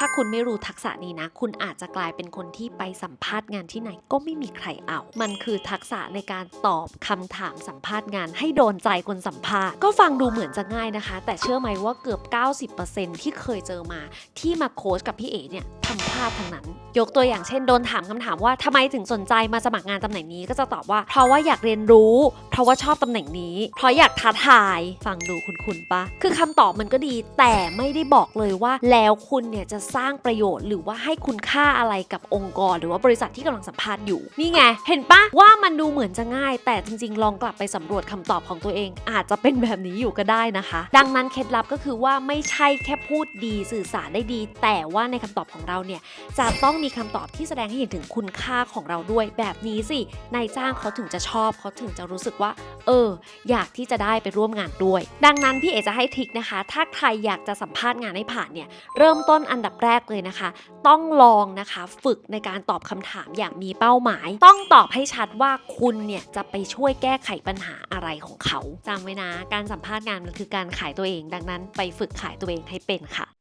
ถ้าคุณไม่รู้ทักษะนี้นะ คุณอาจจะกลายเป็นคนที่ไปสัมภาษณ์งานที่ไหนก็ไม่มีใครเอา มันคือทักษะในการตอบคำถามสัมภาษณ์งาน ให้โดนใจคนสัมภาษณ์ ก็ฟังดูเหมือนจะง่ายนะคะ แต่เชื่อไหมว่าเกือบ 90%ที่เคยเจอมา ที่มาโค้ชกับพี่เอ๋เนี่ยทำพลาดทั้งนั้น ยกตัวอย่างเช่นโดนถามคำถามว่าทำไมถึงสนใจมาสมัครงานตำแหน่งนี้ก็จะตอบว่า เพราะว่าอยากเรียนรู้ เพราะว่าชอบตำแหน่งนี้ เพราะอยากท้าทายฟังดูคุณๆปะคือคำตอบมันก็ดี แต่ไม่ได้บอกเลยว่าแล้วคุณเนี่ยจะสร้างประโยชน์ หรือว่าให้คุณค่าอะไรกับองค์กร หรือว่าบริษัทที่กำลังสัมภาษณ์อยู่ นี่ไง เห็นปะว่ามันดูเหมือนจะง่าย แต่จริง ๆ ลองกลับไปสำรวจคำตอบของตัวเอง อาจจะเป็นแบบนี้อยู่ก็ได้นะคะ ดังนั้นเคล็ดลับก็คือว่าไม่ใช่แค่พูดดีสื่อสารได้ดี แต่ว่าในคำตอบของเราเนี่ยจะต้องมีคำตอบที่แสดงให้เห็นถึงคุณค่าของเราด้วย แบบนี้สินายจ้างเขาถึงจะชอบเขาถึงจะรู้สึกว่า เออ อยากที่จะได้ไปร่วมงานด้วย ดังนั้นพี่เอจะให้ทริคนะคะ ถ้าใครอยากจะสัมภาษณ์งานให้ผ่านเนี่ยเริ่มต้นอันดับแรกเลยนะคะ ต้องลองนะคะฝึกในการตอบคำถามอย่างมีเป้าหมาย ต้องตอบให้ชัดว่าคุณเนี่ยจะไปช่วยแก้ไขปัญหาอะไรของเขาจำไว้นะ การสัมภาษณ์งานมันคือการขายตัวเอง ดังนั้นไปฝึกขายตัวเองให้เป็นค่ะ